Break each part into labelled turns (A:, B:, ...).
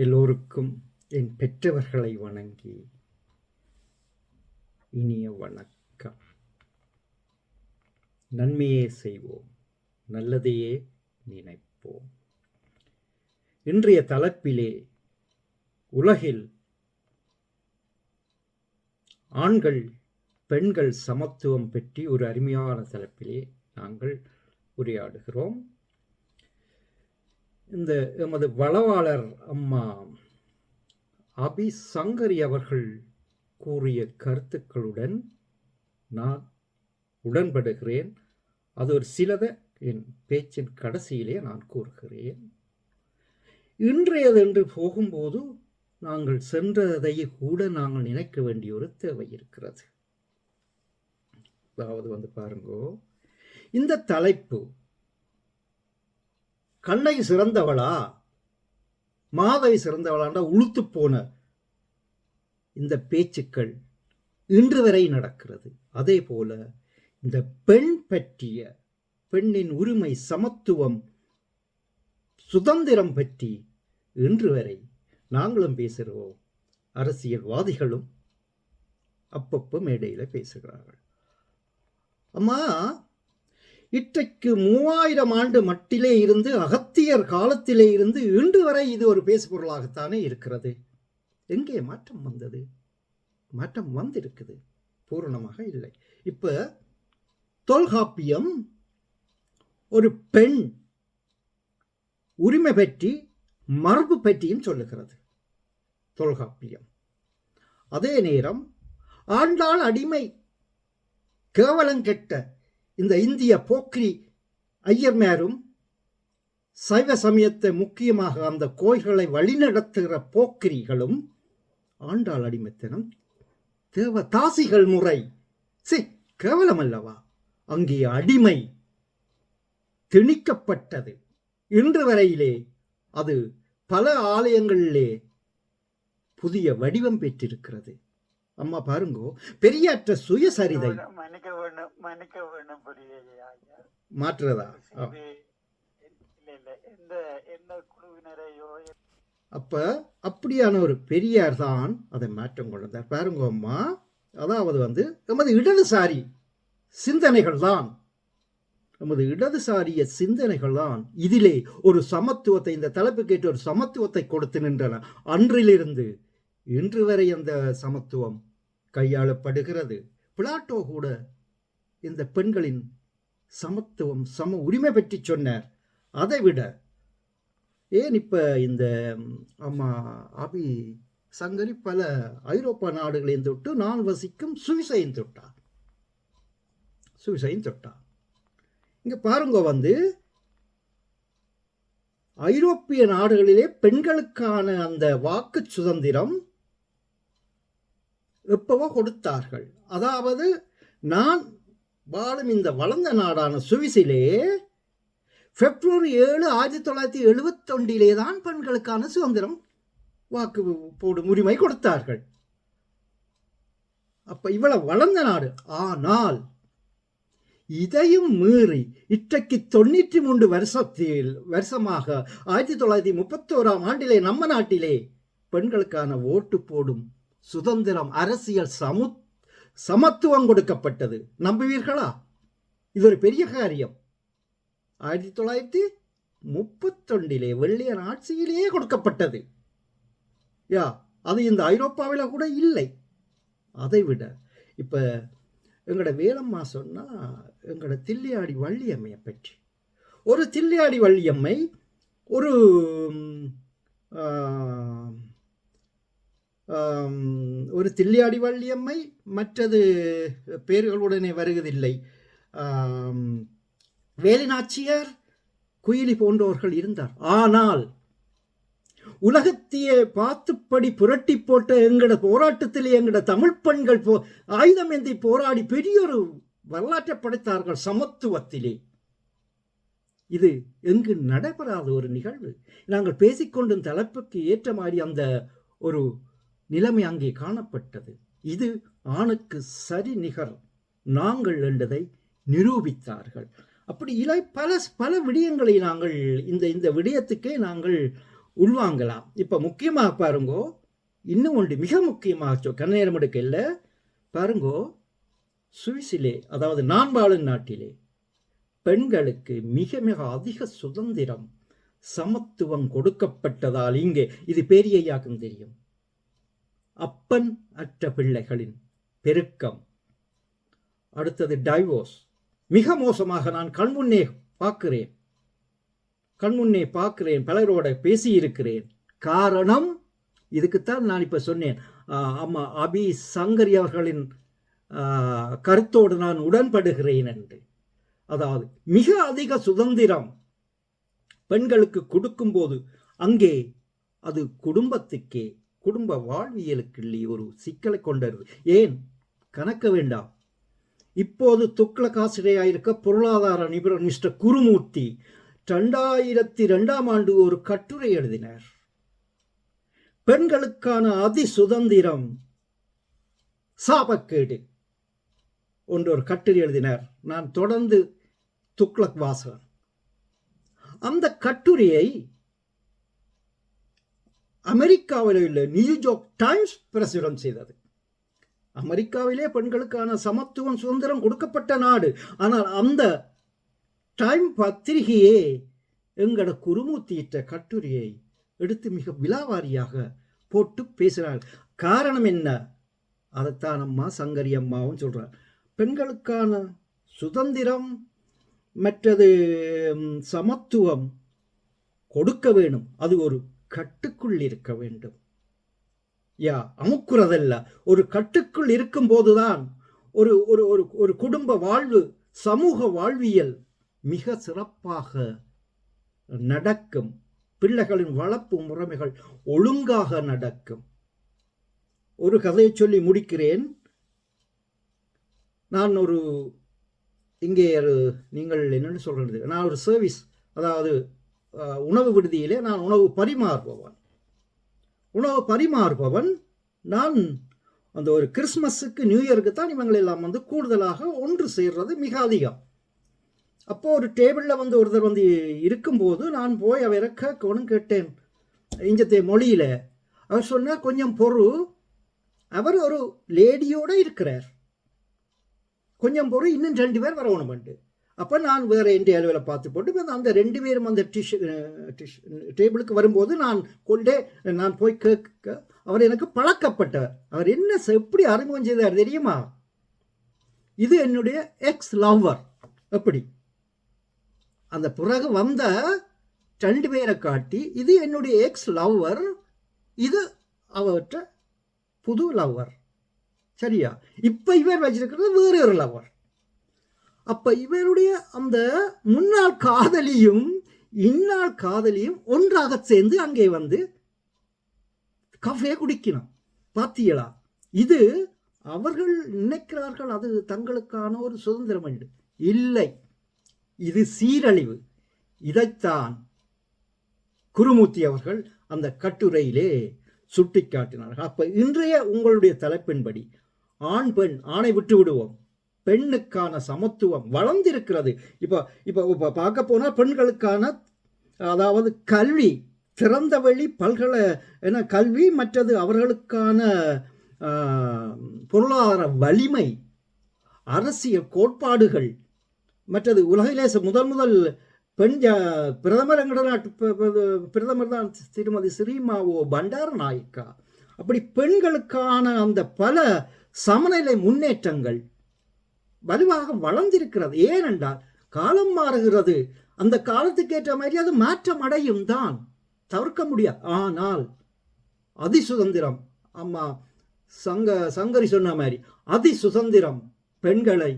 A: எல்லோருக்கும் என் பெற்றவர்களை வணங்கி இனிய வணக்கம். நன்மையே செய்வோம் நல்லதையே நினைப்போம். இன்றைய தலைப்பிலே உலகில் ஆண்கள் பெண்கள் சமத்துவம் பற்றி ஒரு அருமையான தலைப்பிலே நாங்கள் உரையாடுகிறோம். இந்த எமது வளவாளர் அம்மா அபி சங்கரி அவர்கள் கூறிய கருத்துக்களுடன் நான் உடன்படுகிறேன். அது ஒரு சிலதை என் பேச்சின் கடைசியிலே நான் கூறுகிறேன். இன்றையதென்று போகும்போது நாங்கள் சென்றதை கூட நாங்கள் நினைக்க வேண்டிய ஒரு தேவை இருக்கிறது. அதாவது வந்து பாருங்கோ இந்த தலைப்பு கண்ணை சிறந்தவளா? மாதவி சிறந்தவளாண்டா உளுத்து போன இந்த பேச்சுக்கள் இன்று வரை நடக்கிறது. அதே போல இந்த பெண் பற்றிய பெண்ணின் உரிமை சமத்துவம் சுதந்திரம் பற்றி இன்று வரை நாங்களும் பேசுகிறோம். அரசியல்வாதிகளும் அப்பப்போ மேடையில் பேசுகிறார்கள். அம்மா இன்றைக்கு மூவாயிரம் ஆண்டு மட்டிலே இருந்து அகத்தியர் காலத்திலே இருந்து இன்று வரை இது ஒரு பேசுபொருளாகத்தானே இருக்கிறது. எங்கே மாற்றம் வந்தது? மாற்றம் வந்திருக்குது. பூரணமாக இல்லை. இப்போ தொல்காப்பியம் ஒரு பெண் உரிமை பற்றி மரபு பற்றியும் சொல்லுகிறது. தொல்காப்பியம். அதே நேரம் ஆண்டாள் அடிமை கேவலங்கெட்ட இந்த இந்திய போக்ரி ஐயர்மேரும் சைவ சமயத்தை முக்கியமாக அந்த கோயில்களை வழிநடத்துகிற போக்கிரிகளும் ஆண்டாள் அடிமைத்தனம் தேவதாசிகள் முறை. சி கேவலம் அல்லவா அங்கே அடிமை திணிக்கப்பட்டது. இன்று வரையிலே அது பல ஆலயங்களிலே புதிய வடிவம் பெற்றிருக்கிறது. அம்மா பாருங்கோ பெரியாற்ற சுயசரிதை.
B: மன்னிக்க வேண்டும் மன்னிக்க ஐயா.
A: மாற்றுறதா? அப்ப அப்படியான ஒரு பெரியார் தான் அதை மாற்றம் கொண்டார் பாருங்க அம்மா அதாவது வந்து நமது இடதுசாரி சிந்தனைகள் தான். நமது இடதுசாரிய சிந்தனைகள் தான் இதிலே ஒரு சமத்துவத்தை இந்த தலைப்பு கேட்டு ஒரு சமத்துவத்தை கொடுத்து நின்றன. அன்றிலிருந்து இன்று வரை அந்த சமத்துவம் கையாளப்படுகிறது. பிளாட்டோ கூட இந்த பெண்களின் சமத்துவம் சம உரிமை பற்றி சொன்னார். அதை விட ஏன் இப்போ இந்த அம்மா அபி சங்கரி பல ஐரோப்பா நாடுகளையும் தொட்டு நான் வசிக்கும் சுவிசையும் தொட்டார். சுவிசையும் தொட்டார். இங்கே பாருங்க வந்து ஐரோப்பிய நாடுகளிலே பெண்களுக்கான அந்த வாக்கு சுதந்திரம் எப்பவோ கொடுத்தார்கள். அதாவது நான் வாழும் இந்த வளர்ந்த நாடான சுவிசிலே பிப்ரவரி ஏழு ஆயிரத்தி தொள்ளாயிரத்தி எழுபத்தொண்டிலே தான் பெண்களுக்கான சுதந்திரம் வாக்கு போடும் உரிமை கொடுத்தார்கள். அப்ப இவ்வளவு வளர்ந்த நாடு. ஆனால் இதையும் மீறி இன்றைக்கு தொண்ணூற்றி மூன்று வருஷத்தில் வருஷமாக ஆயிரத்தி தொள்ளாயிரத்தி முப்பத்தோராம் ஆண்டிலே நம்ம நாட்டிலே பெண்களுக்கான ஓட்டு போடும் சுதந்திரம் அரசியல் சமு சமத்துவம் கொடுக்கப்பட்டது. நம்புவீர்களா? இது ஒரு பெரிய காரியம். ஆயிரத்தி தொள்ளாயிரத்தி முப்பத்தொண்டிலே வெள்ளையன் ஆட்சியிலேயே கொடுக்கப்பட்டது. யா அது இந்த ஐரோப்பாவில் கூட இல்லை. அதை விட இப்போ எங்களோட வேலம்மா சொன்னால் எங்களோட தில்லியாடி வள்ளியம்மையை பற்றி. ஒரு தில்லியாடி வள்ளியம்மை ஒரு ஒரு தில்லியாடி வள்ளியம்மை மற்றது பேர்களுடனே வருவதில்லை. வேலினாச்சியார் வேலிநாச்சியார் குயிலி போன்றவர்கள் இருந்தார். ஆனால் உலகத்தையே பார்த்துப்படி புரட்டி போட்ட எங்கட போராட்டத்திலே எங்கட தமிழ் பெண்கள் போ ஆயுதம் ஏந்தி போராடி பெரியொரு வரலாற்றை படைத்தார்கள் சமத்துவத்திலே. இது எங்கு நடைபெறாத ஒரு நிகழ்வு. நாங்கள் பேசிக்கொண்டும் தலைப்புக்கு ஏற்ற மாதிரி அந்த ஒரு நிலைமை அங்கே காணப்பட்டது. இது ஆணுக்கு சரி நிகர் நாங்கள் என்றதை நிரூபித்தார்கள். அப்படி இலை பல பல விடயங்களை நாங்கள் இந்த இந்த விடயத்துக்கே நாங்கள் உள்வாங்கலாம். இப்போ முக்கியமாக பாருங்கோ இன்னும் ஒன்று மிக முக்கியமாக சொ கண்ணேரம் இல்லை. பாருங்கோ சுவிஸிலே அதாவது நான் வாழும் நாட்டிலே பெண்களுக்கு மிக மிக அதிக சுதந்திரம் சமத்துவம் கொடுக்கப்பட்டதால் இங்கே இது பெரியையாக்கும் தெரியும். அப்பன் அற்ற பிள்ளைகளின் பெருக்கம். அடுத்தது டைவோர்ஸ் மிக மோசமாக நான் கண்முன்னே பார்க்கிறேன். கண்முன்னே பார்க்கிறேன் பலரோட பேசியிருக்கிறேன். காரணம் இதுக்குத்தான் நான் இப்போ சொன்னேன். அம்மா அபி சங்கரி அவர்களின் கருத்தோடு நான் உடன்படுகிறேன் என்று. அதாவது மிக அதிக சுதந்திரம் பெண்களுக்கு கொடுக்கும்போது அங்கே அது குடும்பத்துக்கே குடும்ப வாழ்வியலுக்குள்ளே ஒரு சிக்கலை கொண்டது. ஏன்? கணக்க வேண்டாம். இப்போது துக்ளக் ஆசிரியராயிருக்க பொருளாதார நிபுணர் மிஸ்டர் குருமூர்த்தி ரெண்டாயிரத்தி ரெண்டாம் ஆண்டு ஒரு கட்டுரை எழுதினார். பெண்களுக்கான அதி சுதந்திரம் சாபக்கேடு. ஒன்று ஒரு கட்டுரை எழுதினார். நான் தொடர்ந்து துக்ளக் வாசகன். அந்த கட்டுரையை அமெரிக்காவில் உள்ள நியூயார்க் டைம்ஸ் பிரசுரம் செய்தது. அமெரிக்காவிலே பெண்களுக்கான சமத்துவம் சுதந்திரம் கொடுக்கப்பட்ட நாடு. ஆனால் அந்த டைம் பத்திரிகையே எங்களோட குருமூத்தியிட்ட கட்டுரையை எடுத்து மிக விலாவாரியாக போட்டு பேசுகிறார் காரணம் என்ன? அதைத்தான் அம்மா சங்கரி அம்மாவும் சொல்கிறார் பெண்களுக்கான சுதந்திரம் மற்றது சமத்துவம் கொடுக்க வேணும். அது ஒரு கட்டுக்குள் இருக்க வேண்டும். யா அமுக்குறதல்ல. ஒரு கட்டுக்குள் இருக்கும்போதுதான் ஒரு ஒரு ஒரு ஒரு குடும்ப வாழ்வு சமூக வாழ்வியல் மிக சிறப்பாக நடக்கும். பிள்ளைகளின் வளர்ப்பு முறைமைகள் ஒழுங்காக நடக்கும். ஒரு கதையை சொல்லி முடிக்கிறேன். நான் ஒரு இங்கே ஒரு நீங்கள் என்னென்னு சொல்கிறது நான் ஒரு சர்வீஸ் அதாவது உணவு விடுதியிலே நான் உணவு பரிமாறுபவன். உணவு பரிமாறுபவன் நான் அந்த ஒரு கிறிஸ்மஸுக்கு நியூ இயருக்கு தான் இவங்களை எல்லாம் வந்து கூடுதலாக ஒன்று சேர்றது மிக அதிகம். அப்போது ஒரு டேபிளில் வந்து ஒருத்தர் வந்து இருக்கும்போது நான் போய் அவரை கேட்கணும் கேட்டேன். இஞ்சத்தை மொழியில். அவர் சொன்னால் கொஞ்சம் பொறு. அவர் ஒரு லேடியோடு இருக்கிறார். கொஞ்சம் பொறு இன்னும் ரெண்டு பேர் வரணுமெண்டு அப்போ நான் வேறு என் அளவில் பார்த்து போட்டு அந்த ரெண்டு பேரும் அந்த டிஷ் டிஷ் டேபிளுக்கு வரும்போது நான் கொண்டே நான் போய் கேட்க அவர் எனக்கு பழக்கப்பட்டவர். அவர் என்ன எப்படி அறிமுகம் செய்தார் தெரியுமா? இது என்னுடைய எக்ஸ் லவ்வர் எப்படி? அந்த பிறகு வந்த ரெண்டு பேரை காட்டி இது என்னுடைய எக்ஸ் லவ்வர் இது அவற்ற புது லவ்வர் சரியா? இப்போ இவர் வச்சிருக்கிறது வேறு ஒரு லவ்வர் அப்போ இவருடைய அந்த முன்னாள் காதலியும் இந்நாள் காதலியும் ஒன்றாக சேர்ந்து அங்கே வந்து கஃபே குடிக்கணும். பாத்தீங்களா? இது அவர்கள் நினைக்கிறார்கள் அது தங்களுக்கான ஒரு சுதந்திரம் என்று இல்லை. இது சீரழிவு. இதைத்தான் குருமூர்த்தி அவர்கள் அந்த கட்டுரையிலே சுட்டிக்காட்டினார்கள். அப்போ இன்றைய உங்களுடைய தலைப்பின்படி ஆண் பெண் ஆணை விட்டு விடுவோம் பெண்ணுக்கான சமத்துவம் வளர்ந்திருக்கிறது. இப்போ இப்போ இப்போ பார்க்க போனால் பெண்களுக்கான அதாவது கல்வி திறந்த வழி பல்கலை என கல்வி மற்றது அவர்களுக்கான பொருளாதார வலிமை அரசியல் கோட்பாடுகள் மற்றது உலகிலே ச- முதல் முதல் பெண் ஜ- பிரதமர் எங்கட நாட்டு பிரதமர் தான் திருமதி ஸ்ரீமாவோ பண்டார நாயக்கா. அப்படி பெண்களுக்கான அந்த பல சமநிலை முன்னேற்றங்கள் வலுவாக வளர்ந்திருக்கிறது. ஏனென்றால் காலம் மாறுகிறது. அந்த காலத்துக்கு ஏற்ற மாதிரி அது மாற்றம் அடையும் தான். தவிர்க்க முடியாது ஆனால் அதி சுதந்திரம் அம்மா சங்க சங்கரி சொன்ன மாதிரி அதி சுதந்திரம் பெண்களை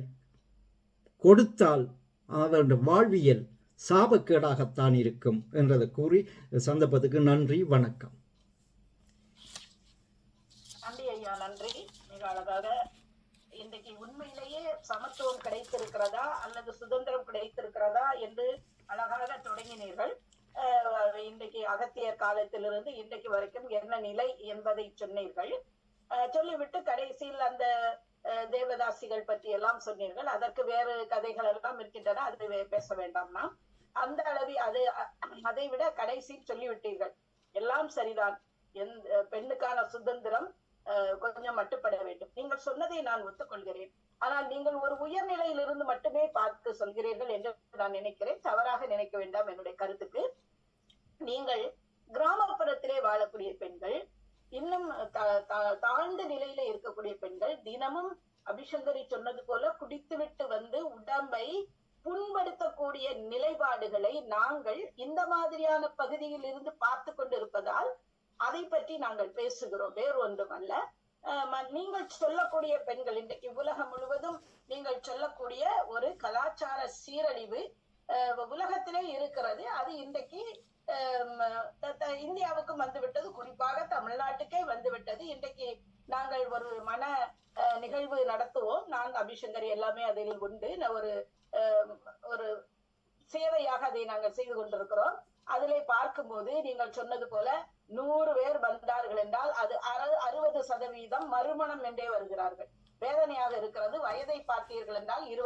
A: கொடுத்தால் அவருடைய வாழ்வியல் சாபக்கேடாகத்தான் இருக்கும் என்றதை கூறி சந்தர்ப்பத்துக்கு நன்றி வணக்கம்
C: நன்றி ஐயா நன்றி மிக அழகாக இன்றைக்கு உண்மையிலேயே சமத்துவம் கிடைத்திருக்கிறதா அல்லது சுதந்திரம் கிடைத்திருக்கிறதா என்று அழகாக தொடங்கினீர்கள். இன்றைக்கு அகத்தியர் காலத்திலிருந்து இன்றைக்கு வரைக்கும் என்ன நிலை என்பதை சொன்னீர்கள். சொல்லிவிட்டு கடைசியில் அந்த தேவதாசிகள் பற்றி எல்லாம் சொன்னீர்கள். அதற்கு வேறு கதைகள் எல்லாம் இருக்கின்றன அது பேச வேண்டாம்னா அந்த அளவில் அது அதை விட கடைசி சொல்லிவிட்டீர்கள். எல்லாம் சரிதான். எந்த பெண்ணுக்கான சுதந்திரம் கொஞ்சம் மட்டுப்பட வேண்டும். நீங்கள் சொன்னதை நான் ஒத்துக்கொள்கிறேன். ஆனால் நீங்கள் ஒரு உயர்நிலையிலிருந்து மட்டுமே பார்த்து சொல்கிறீர்கள் என்று நான் நினைக்கிறேன். தவறாக நினைக்க வேண்டாம் என்னுடைய கருத்துக்கு. நீங்கள் கிராமப்புறத்திலே வாழக்கூடிய பெண்கள் இன்னும் தா- தா- தாழ்ந்த நிலையில இருக்கக்கூடிய பெண்கள் தினமும் அபிசங்கரி சொன்னது போல குடித்துவிட்டு வந்து உடம்பை புண்படுத்தக்கூடிய நிலைப்பாடுகளை நாங்கள் இந்த மாதிரியான பகுதியில் இருந்து பார்த்து கொண்டிருப்பதால் அதை பற்றி நாங்கள் பேசுகிறோம். வேறு ஒன்றும் அல்ல. நீங்கள் சொல்லக்கூடிய பெண்கள் இன்றைக்கு உலகம் முழுவதும் நீங்கள் சொல்லக்கூடிய ஒரு கலாச்சார சீரழிவு உலகத்திலே இருக்கிறது. அது இன்றைக்கு அஹ் த- த- இந்தியாவுக்கும் வந்துவிட்டது. குறிப்பாக தமிழ்நாட்டுக்கே வந்துவிட்டது. இன்றைக்கு நாங்கள் ஒரு மன நிகழ்வு நடத்துவோம். நான் அபிஷங்கர் எல்லாமே அதில் உண்டு. ஒரு ஒரு சேவையாக அதை நாங்கள் செய்து கொண்டிருக்கிறோம். அதிலே பார்க்கும்போது நீங்கள் சொன்னது போல நூறு பேர் வந்தார்கள் என்றால் அது அற அறுபது சதவீதம் மறுமணம் என்றே வருகிறார்கள். வேதனையாக இருக்கிறது. வயதை பார்த்தீர்கள் என்றால் இருபது